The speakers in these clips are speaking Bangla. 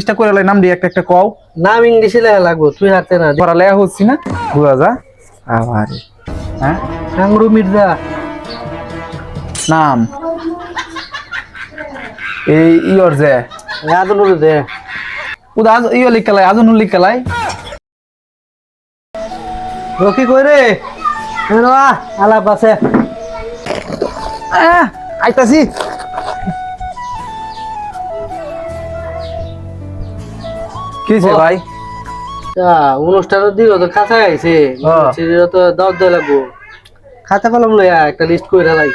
চেষ্টা করে লাই নাম দিয়ে একটা একটা কও। নাম ইংলিশে লেখা লাগবো তুই হাতে না পড়ালেখা হচ্ছি না? বুঝা যা। আবার। হ্যাঁ? কাংরু মির্জা। নাম। এই ইয়র যে। আদনুর দে। উদা ইয় লিখালাই আজনুল লিখালাই রকি কই রে? আলাপ আছে। আইতাছি। কি হয়েছে ভাই? তা অনুষ্ঠানের দিন তো কাছে আইছে। সেটা তো দাওয়াত দেওয়া লাগবো। খাতা কলম লইয়া একটা লিস্ট করে লাই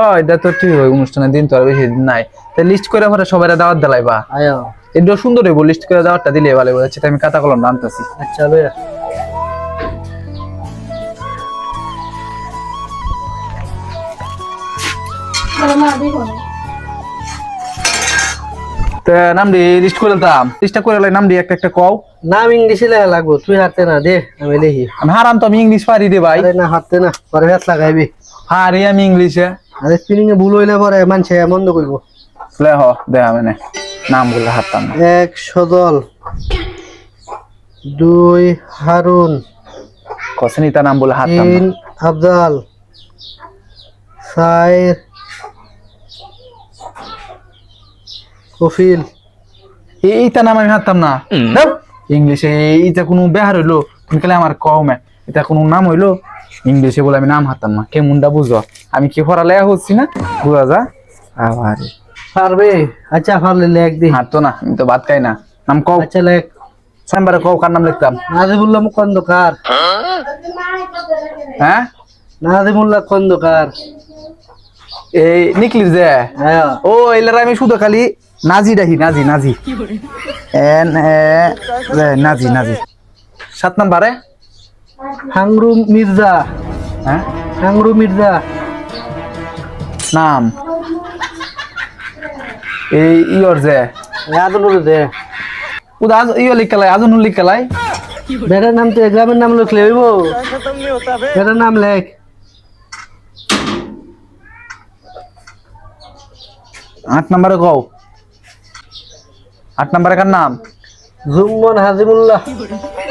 ও এটা তো ঠিক হয় অনুষ্ঠানের দিন তো আর বেশি দিন নাই। তাই লিস্ট করে পরে সবাই দাওয়াত দিলাই বা আয়া। এটা সুন্দর হইব লিস্ট করে দাওয়াতটা দিলে ভালো বলেছে আমি কাতা কলম আনতেছি। আচ্ছা লইয়া। তা নাম দিয়ে লিস্ট করে দিতাম। লিস্টটা করে লাই নাম দিয়ে একটা একটা কও। নাম ইংলিশে লেখা লাগবো তুই হাতে না দে আমি লিখি। আমি হারাম তো আমি ইংলিশ পারি রে ভাই। আরে না হাতে না পরে হাত লাগাইবি। হারি আমি ইংলিশে। আরে স্পিনিং এ ভুল হইলে পরে মানুষে বন্ধ করব। লে হ দেখা মানে নাম বললে হারতাম না। এক সদল দুই হারুন। কসনিতা নাম বলে হারতাম তিন আফজাল। চার কফিল। এইটা নাম আমি হারতাম না। ইংলিশে এইটা কোনো বেহার হইল তুমি কেলে আমার কমে এটা কোনো নাম হইল ইংলিশে বলে আমি নাম হারতাম না। কেমনটা বুঝো? আমি কি পড়ালেখা হচ্ছি না? বুঝা যা। আবার। পারবে? আচ্ছা পারলে লেখ দি। হারতো না আমি তো ভাত খাই না। নাম কও। আচ্ছা লেখ। চেম্বারে কও কার নাম লিখতাম? নাজিবুল্লাহ খন্দকার হ্যাঁ? নাজিমুল্লাহ খন্দকার এই নিকলির যে? হ্যাঁ। ও এলার আমি শুধু খালি নাজি ডাহি নাজি নাজি। N A নাজি নাজি। সাত নাম্বারে? হাংরু মির্জা। হ্যাঁ? হাংরু মির্জা। নাম? এই ইয়র যে। আদনুর দে উদা আজ ইয় লিখালাই আজনুল লিখালাই বেটার নাম তো গ্রামের নাম লিখলে হইব। বেটার নাম লেখ। আট নাম্বারে কও। আট নাম্বারে কার নাম? জুম্মন হাজিমুল্লাহ।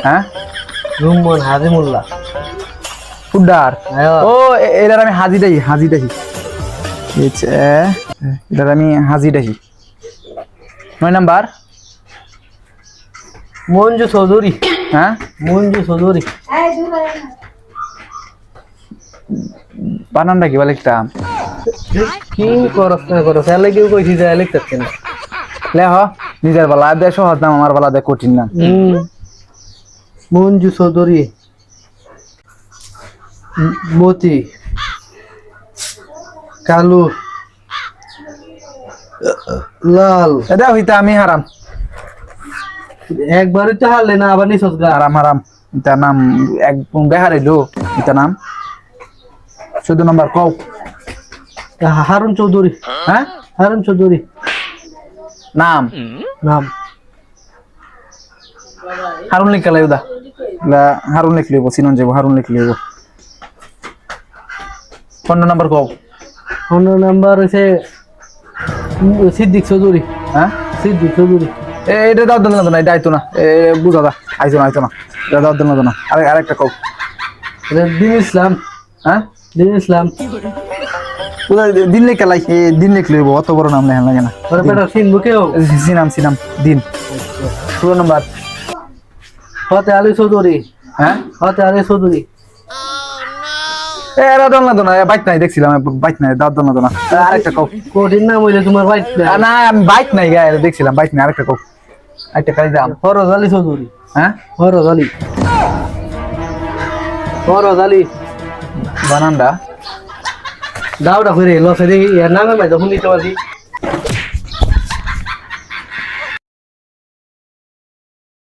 হ্যাঁ? জুম্মন হাজিমুল্লাহ। ফুডার? হ্যাঁ। ও এটার আমি হাজি ডাহি হাজি এইচ এটার আমি হাজি ডাহি নয় নাম্বার? মঞ্জু চৌধুরী। হ্যাঁ? মঞ্জু চৌধুরী। বানানটা কি বলে লিখতাম কি করস না করস এলে কেউ কইছি যে লিখতে না। লে হ। নিজের বেলা দে সহজ নাম আমার বেলা দে কঠিন নাম মঞ্জু চৌধুরী। মতি। কালু। লাল। এটা হইতা আমি হারাম। একবারই তো হারলে না আবার নিছস গা। হারাম হারাম। এটা নাম এক বেহার এলো এটা নাম। চোদ্দ নম্বর কও। হারুন চৌধুরী। হ্যাঁ? হারুন চৌধুরী। নাম? নাম। হারুন লিখালে ওদা লা হারুন লিখলি হইব চিনন যাব হারুন লিখলি হইব পনেরো নম্বর কও? Phone number um, Siddique Chowdhury. হ্যাঁ? সিদ্দিক চৌধুরী। এ এটা দাও দিল না এটা আইতো না। এ বুঝা দা আইতো না আইতো না। এটা দাও দিল না আরেক আরেকটা কও। দিন ইসলাম। হ্যাঁ? দিন ইসলাম। দিন লিখে এ দিন হইব অত বড় নাম লেখা লাগে না। ওরা বেটা কেউ? সিনাম সিনাম দিন। ষোলো নম্বর। হতে আলী চৌধুরী। হ্যাঁ? হতে আলী চৌধুরী। এরা দল না দোনা বাইক নাই দেখছিলাম বাইক নাই দাঁত দল না। দোনা আরেকটা কও। কঠিন নাম হইলে তোমার আ, না আমি বাইক নাই গায়ে দেখছিলাম বাইক নাই আরেকটা কও। আরেকটা কাজ দাম ফরজ আলী চৌধুরী। হ্যাঁ? ফরজ আলী। ফরজ আলী। বানানটা। দাওটা করে লসে দেখি এর নামে ভাই যখন দিতে পারছি।